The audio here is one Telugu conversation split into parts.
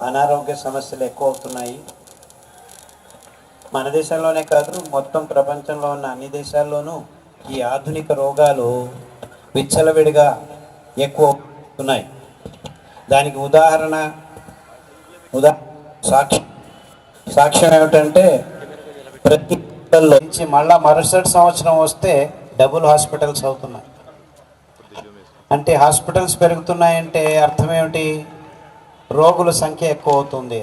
అనారోగ్య సమస్యలు ఎక్కువ అవుతున్నాయి మన దేశంలోనే కాదు మొత్తం ప్రపంచంలో ఉన్న అన్ని దేశాల్లోనూ ఈ ఆధునిక రోగాలు విచ్చలవిడిగా ఎక్కువ అవుతున్నాయి దానికి ఉదాహరణ ఉదా సాక్ష్యం సాక్ష్యం ఏమిటంటే ప్రతి నుంచి మళ్ళా మరుసటి సంవత్సరం వస్తే డబుల్ హాస్పిటల్స్ అవుతున్నాయి. అంటే హాస్పిటల్స్ పెరుగుతున్నాయంటే అర్థం ఏమిటి? రోగుల సంఖ్య ఎక్కువ అవుతుంది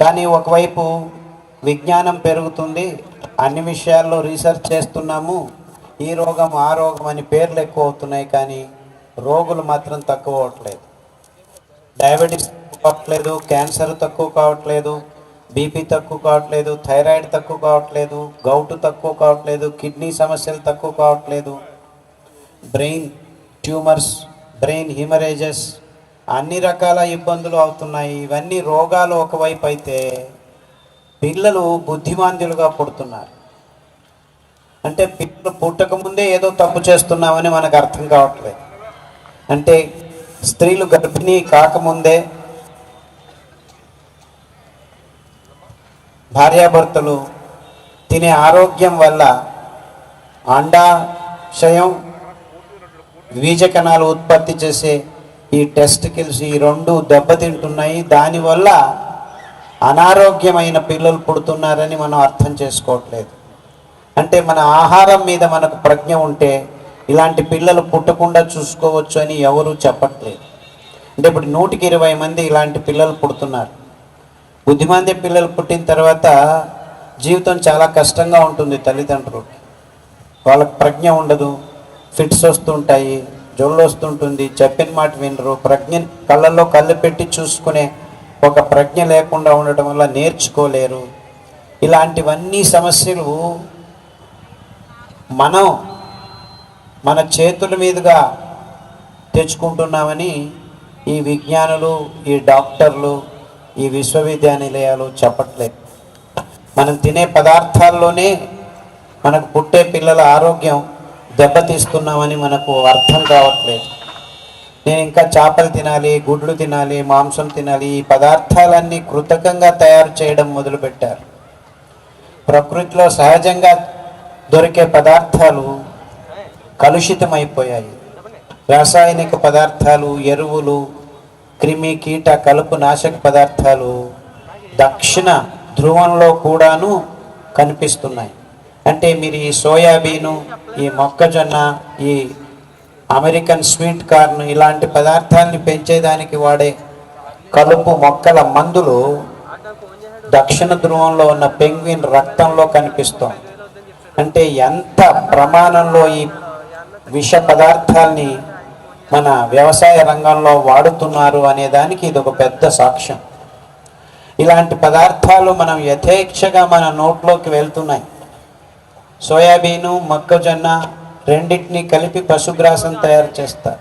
కానీ ఒకవైపు విజ్ఞానం పెరుగుతుంది. అన్ని విషయాల్లో రీసెర్చ్ చేస్తున్నాము. ఈ రోగం ఆ రోగం అని పేర్లు ఎక్కువ అవుతున్నాయి కానీ రోగులు మాత్రం తక్కువ అవట్లేదు డయాబెటీస్ తక్కువ కావట్లేదు క్యాన్సర్ తక్కువ కావట్లేదు బీపీ తక్కువ కావట్లేదు థైరాయిడ్ తక్కువ కావట్లేదు గౌటు తక్కువ కావట్లేదు కిడ్నీ సమస్యలు తక్కువ కావట్లేదు. బ్రెయిన్ ట్యూమర్స్ బ్రెయిన్ హిమరేజెస్ అన్ని రకాల ఇబ్బందులు అవుతున్నాయి. ఇవన్నీ రోగాలు ఒకవైపు అయితే పిల్లలు బుద్ధిమాంద్యులుగా పుడుతున్నారు. అంటే పిల్లలు పుట్టకముందే ఏదో తప్పు చేస్తున్నామని మనకు అర్థం కావట్లేదు. అంటే స్త్రీలు గర్భిణీ కాకముందే భార్యాభర్తలు తినే ఆరోగ్యం వల్ల అండాశయం బీజకణాలు ఉత్పత్తి చేసే ఈ టెస్టికల్స్ ఈ రెండు దెబ్బతింటున్నాయి. దానివల్ల అనారోగ్యమైన పిల్లలు పుడుతున్నారని మనం అర్థం చేసుకోవట్లేదు. అంటే మన ఆహారం మీద మనకు ప్రజ్ఞ ఉంటే ఇలాంటి పిల్లలు పుట్టకుండా చూసుకోవచ్చు అని ఎవరు చెప్పట్లేదు. అంటే ఇప్పుడు నూటికి ఇరవై మంది ఇలాంటి పిల్లలు పుడుతున్నారు. బుద్ధిమంది పిల్లలు పుట్టిన తర్వాత జీవితం చాలా కష్టంగా ఉంటుంది తల్లిదండ్రులకి. వాళ్ళకి ప్రజ్ఞ ఉండదు. ఫిట్స్ వస్తుంటాయి. జోళ్ళొస్తుంటుంది. చెప్పిన మాట వినరు. ప్రజ్ఞ కళ్ళల్లో కళ్ళు పెట్టి చూసుకునే ఒక ప్రజ్ఞ లేకుండా ఉండటం వల్ల నేర్చుకోలేరు. ఇలాంటివన్నీ సమస్యలు మనం మన చేతుల మీదుగా తెచ్చుకుంటున్నామని ఈ విజ్ఞానులు ఈ డాక్టర్లు ఈ విశ్వవిద్యానిలయాలు చెప్పట్లేదు. మనం తినే పదార్థాల్లోనే మనకు పుట్టే పిల్లల ఆరోగ్యం దెబ్బతీస్తున్నామని మనకు అర్థం కావట్లేదు. నేను ఇంకా చేపలు తినాలి గుడ్లు తినాలి మాంసం తినాలి ఈ పదార్థాలన్నీ కృతకంగా తయారు చేయడం మొదలుపెట్టారు. ప్రకృతిలో సహజంగా దొరికే పదార్థాలు కలుషితమైపోయాయి. రాసాయనిక పదార్థాలు ఎరువులు క్రిమి కీట కలుపు నాశక పదార్థాలు దక్షిణ ధ్రువంలో కూడాను కనిపిస్తున్నాయి. అంటే మీరు ఈ సోయాబీను ఈ మొక్కజొన్న ఈ అమెరికన్ స్వీట్ కార్న్ ఇలాంటి పదార్థాలని పెంచేదానికి వాడే కలుపు మొక్కల మందులు దక్షిణ ధ్రువంలో ఉన్న పెంగ్విన్ రక్తంలో కనిపిస్తాం. అంటే ఎంత ప్రమాణంలో ఈ విష పదార్థాల్ని మన వ్యవసాయ రంగంలో వాడుతున్నారు అనే దానికి ఇది ఒక పెద్ద సాక్ష్యం. ఇలాంటి పదార్థాలు మనం యథేచ్ఛగా మన నోట్లోకి వెళ్తున్నాయి. సోయాబీను మొక్కజొన్న రెండింటిని కలిపి పశుగ్రాసం తయారు చేస్తారు.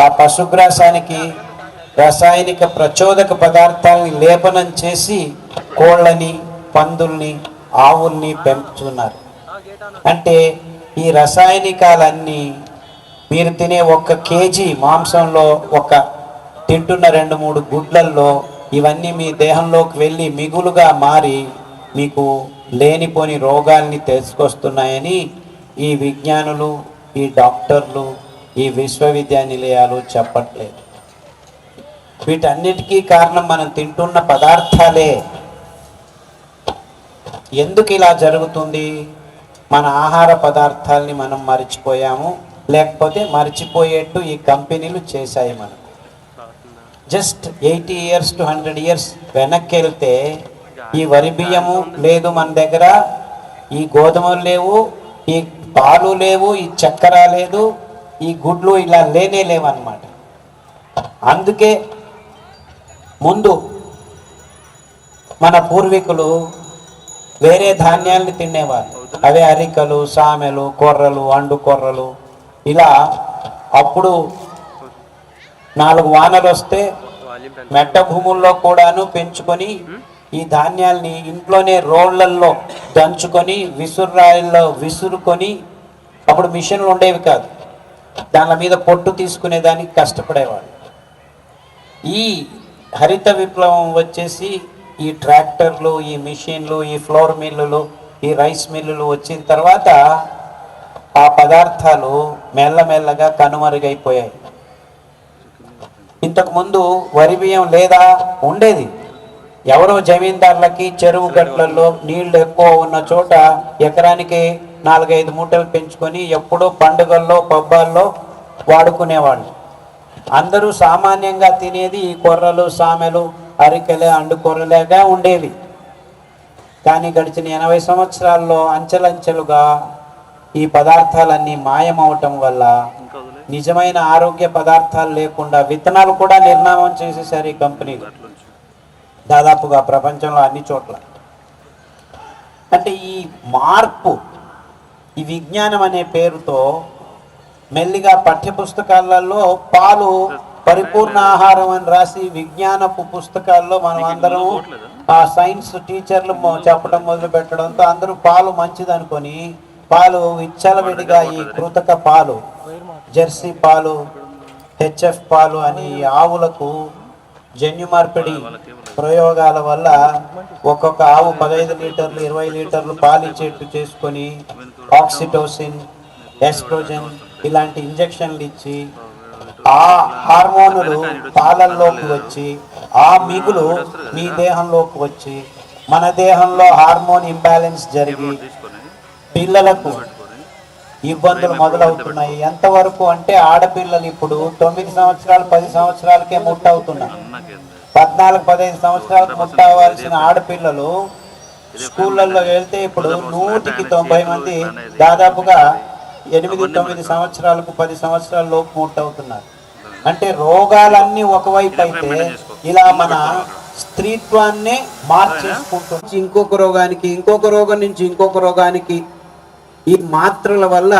ఆ పశుగ్రాసానికి రసాయనిక ప్రచోదక పదార్థాలని లేపనం చేసి కోళ్ళని పందుల్ని ఆవుల్ని పెంచుతున్నారు అంటే ఈ రసాయనికాలన్నీ మీరు తినే ఒక కేజీ మాంసంలో ఒక తింటున్న రెండు మూడు గుడ్లల్లో ఇవన్నీ మీ దేహంలోకి వెళ్ళి మిగులుగా మారి మీకు లేనిపోని రోగాల్ని తెలుసుకొస్తున్నాయని ఈ విజ్ఞానులు ఈ డాక్టర్లు ఈ విశ్వవిద్యానిలయాలు చెప్పట్లేదు. వీటన్నిటికీ కారణం మనం తింటున్న పదార్థాలే. ఎందుకు ఇలా జరుగుతుంది? మన ఆహార పదార్థాల్ని మనం మర్చిపోయాము. లేకపోతే మర్చిపోయేట్టు ఈ కంపెనీలు చేశాయి మనం just eighty years to hundred years వెనక్కి వెళ్తే ఈ వరి బియ్యము లేదు మన దగ్గర ఈ గోధుమలు లేవు ఈ పాలు లేవు ఈ చక్కెర లేదు ఈ గుడ్లు ఇలా లేనే లేవు అన్నమాట అందుకే ముందు మన పూర్వీకులు వేరే ధాన్యాల్ని తినేవారు. అవే అరికలు సామెలు కొర్రలు అండు కొర్రలు. ఇలా అప్పుడు నాలుగు వానలు వస్తే మెట్ట భూముల్లో కూడాను పెంచుకొని ఈ ధాన్యాల్ని ఇంట్లోనే రోళ్ళల్లో దంచుకొని విసురాయిల్లో విసురుకొని అప్పుడు మిషన్లు ఉండేవి కాదు. దాని మీద పొట్టు తీసుకునేదానికి కష్టపడేవాడు ఈ హరిత విప్లవం వచ్చేసి ఈ ట్రాక్టర్లు ఈ మిషన్లు ఈ ఫ్లోర్ మిల్లులు ఈ రైస్ మిల్లులు వచ్చిన తర్వాత ఆ పదార్థాలు మెల్లమెల్లగా కనుమరుగైపోయాయి. ఇంతకుముందు వరి బియ్యం లేదా ఉండేది. ఎవరో జమీందారులకి చెరువు గట్లలో నీళ్ళు ఎక్కువ ఉన్న చోట ఎకరానికి నాలుగైదు మూటలు పెంచుకొని ఎప్పుడూ పండుగల్లో పబ్బాల్లో వాడుకునేవాళ్ళు. అందరూ సామాన్యంగా తినేది ఈ కొర్రలు సామెలు అరికెలు అండు కొర్రలేగా ఉండేవి. కానీ గడిచిన ఎనభై సంవత్సరాల్లో అంచెలంచెలుగా ఈ పదార్థాలన్నీ మాయమవటం వల్ల నిజమైన ఆరోగ్య పదార్థాలు లేకుండా విత్తనాలు కూడా నిర్నామం చేసేసారు ఈ కంపెనీలు. దాదాపుగా ప్రపంచంలో అన్ని చోట్ల. అంటే ఈ మార్పు ఈ విజ్ఞానం అనే పేరుతో మెల్లిగా పాఠ్యపుస్తకాలలో పాలు పరిపూర్ణ ఆహారం అని రాసి విజ్ఞానపు పుస్తకాల్లో మనం అందరం ఆ సైన్స్ టీచర్లు చెప్పడం మొదలు పెట్టడంతో అందరూ పాలు మంచిది అనుకొని పాలు విచ్చలవిడిగా ఈ కృతక పాలు జెర్సీ పాలు హెచ్ఎఫ్ పాలు అని ఆవులకు జన్యు మార్పిడి ప్రయోగాల వల్ల ఒక్కొక్క ఆవు పదహైదు లీటర్లు ఇరవై లీటర్లు పాలు ఇచ్చేట్టు చేసుకొని ఆక్సిటోసిన్ ఎస్ట్రోజన్ ఇలాంటి ఇంజక్షన్లు ఇచ్చి ఆ హార్మోనులు పాలల్లోకి వచ్చి ఆ మిగులు మీ దేహంలోకి వచ్చి మన దేహంలో హార్మోన్ ఇంబ్యాలెన్స్ జరిగి పిల్లలకు ఇబ్బందులు మొదలవుతున్నాయి. ఎంతవరకు అంటే ఆడపిల్లలు ఇప్పుడు తొమ్మిది సంవత్సరాలు పది సంవత్సరాలకే ముట్టవుతున్నారు. పద్నాలుగు పదిహేను సంవత్సరాలకు ముట్టవలసిన ఆడపిల్లలు స్కూళ్ళల్లో వెళ్తే ఇప్పుడు నూటికి తొంభై మంది దాదాపుగా ఎనిమిది తొమ్మిది సంవత్సరాలకు పది సంవత్సరాల లోపు ముట్టవుతున్నారు అంటే రోగాలన్నీ ఒకవైపు అయితే ఇలా మన స్త్రీత్వాన్ని మార్చేసుకుంటుంది ఇంకొక రోగానికి ఇంకొక రోగం నుంచి ఇంకొక రోగానికి ఈ మాత్రల వల్ల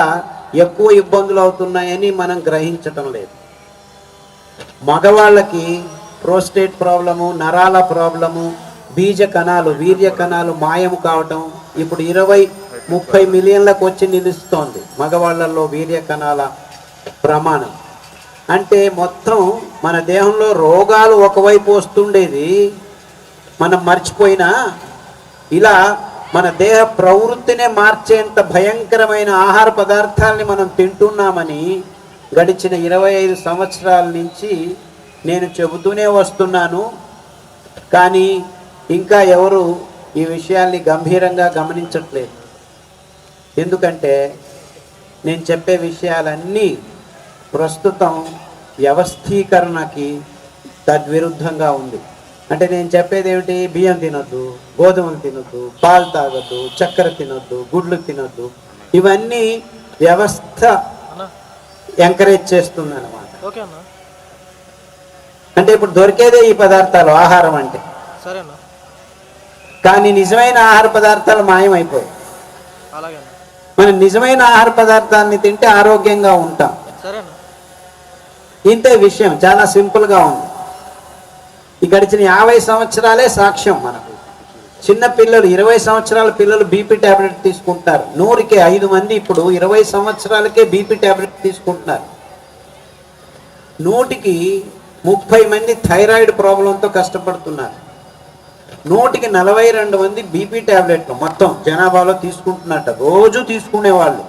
ఎక్కువ ఇబ్బందులు అవుతున్నాయని మనం గ్రహించటం లేదు. మగవాళ్ళకి ప్రోస్టేట్ ప్రాబ్లము నరాల ప్రాబ్లము బీజ కణాలు వీర్య కణాలు మాయము కావటం ఇప్పుడు ఇరవై ముప్పై మిలియన్లకు వచ్చి నిలుస్తోంది మగవాళ్ళల్లో వీర్య కణాల ప్రమాణం. అంటే మొత్తం మన దేహంలో రోగాలు ఒకవైపు వస్తుండేది మనం మర్చిపోయినా ఇలా మన దేహ ప్రవృత్తినే మార్చేంత భయంకరమైన ఆహార పదార్థాలని మనం తింటున్నామని గడిచిన ఇరవై ఐదు సంవత్సరాల నుంచి నేను చెబుతూనే వస్తున్నాను. కానీ ఇంకా ఎవరు ఈ విషయాల్ని గంభీరంగా గమనించట్లేదు. ఎందుకంటే నేను చెప్పే విషయాలన్నీ ప్రస్తుతం వ్యవస్థీకరణకి తద్విరుద్ధంగా ఉంది. అంటే నేను చెప్పేది ఏమిటి? బియ్యం తినొద్దు గోధుమలు తినొద్దు పాలు తాగొద్దు చక్కెర తినొద్దు గుడ్లు తినొద్దు. ఇవన్నీ వ్యవస్థ ఎంకరేజ్ చేస్తుంది అనమాట అంటే ఇప్పుడు దొరికేదే ఈ పదార్థాలు ఆహారం అంటే. కానీ నిజమైన ఆహార పదార్థాలు మాయమైపోయాయి అన్న మనం నిజమైన ఆహార పదార్థాలని తింటే ఆరోగ్యంగా ఉంటాం. ఇంతే విషయం చాలా సింపుల్గా ఉంది. ఈ గడిచిన యాభై సంవత్సరాలే సాక్ష్యం మనకు. చిన్న పిల్లలు ఇరవై సంవత్సరాల పిల్లలు బీపీ టాబ్లెట్ తీసుకుంటున్నారు. నూరుకి ఐదు మంది ఇప్పుడు ఇరవై సంవత్సరాలకే బీపీ టాబ్లెట్ తీసుకుంటున్నారు. నూటికి ముప్పై మంది థైరాయిడ్ ప్రాబ్లంతో కష్టపడుతున్నారు. నూటికి నలభై రెండు మంది బీపీ ట్యాబ్లెట్లు మొత్తం జనాభాలో తీసుకుంటున్నట్ట. రోజు తీసుకునేవాళ్ళు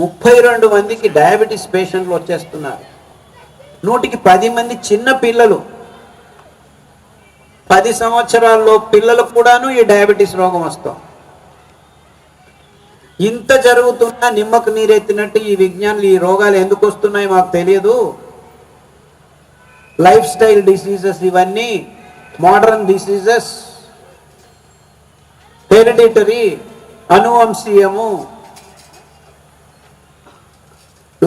ముప్పై రెండు మందికి డయాబెటీస్ పేషెంట్లు వచ్చేస్తున్నారు. నూటికి పది మంది చిన్న పిల్లలు. పది సంవత్సరాల్లో పిల్లలకు కూడాను ఈ డయాబెటీస్ రోగం వస్తాం. ఇంత జరుగుతున్నా నిమ్మకు నీరెత్తినట్టు ఈ విజ్ఞానులు ఈ రోగాలు ఎందుకు వస్తున్నాయి మాకు తెలియదు. లైఫ్ స్టైల్ డిసీజెస్ ఇవన్నీ మోడర్న్ డిసీజెస్ హెరిడిటరీ అనువంశీయము.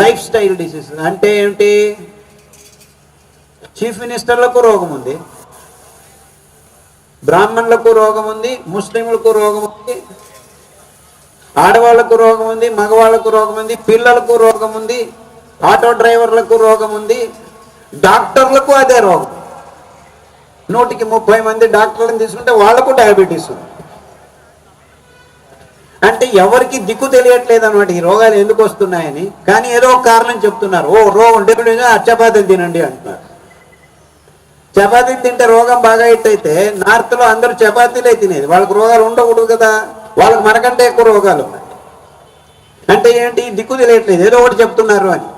లైఫ్ స్టైల్ డిసీజ్ అంటే ఏమిటి? చీఫ్ మినిస్టర్లకు రోగం ఉంది. బ్రాహ్మణులకు రోగం ఉంది ముస్లింలకు రోగం ఉంది. ఆడవాళ్ళకు రోగం ఉంది మగవాళ్ళకు రోగం ఉంది పిల్లలకు రోగం ఉంది ఆటో డ్రైవర్లకు రోగం ఉంది. డాక్టర్లకు అదే రోగం. నూటికి ముప్పై మంది డాక్టర్లను తీసుకుంటే వాళ్ళకు డయాబెటీస్. అంటే ఎవరికి దిక్కు తెలియట్లేదు అనమాట ఈ రోగాలు ఎందుకు వస్తున్నాయని. కానీ ఏదో ఒక కారణం చెప్తున్నారు. ఓ రోగం డెబ్యూటీ చపాతీలు తినండి అంటున్నారు. చపాతీలు తింటే రోగం బాగా అయితే నార్త్లో అందరూ చపాతీలే తినేది. వాళ్ళకి రోగాలు ఉండకూడదు కదా. వాళ్ళకి మనకంటే ఎక్కువ రోగాలు ఉన్నాయి. అంటే ఏంటి? దిక్కు తెలియట్లేదు. ఏదో ఒకటి చెప్తున్నారు అని.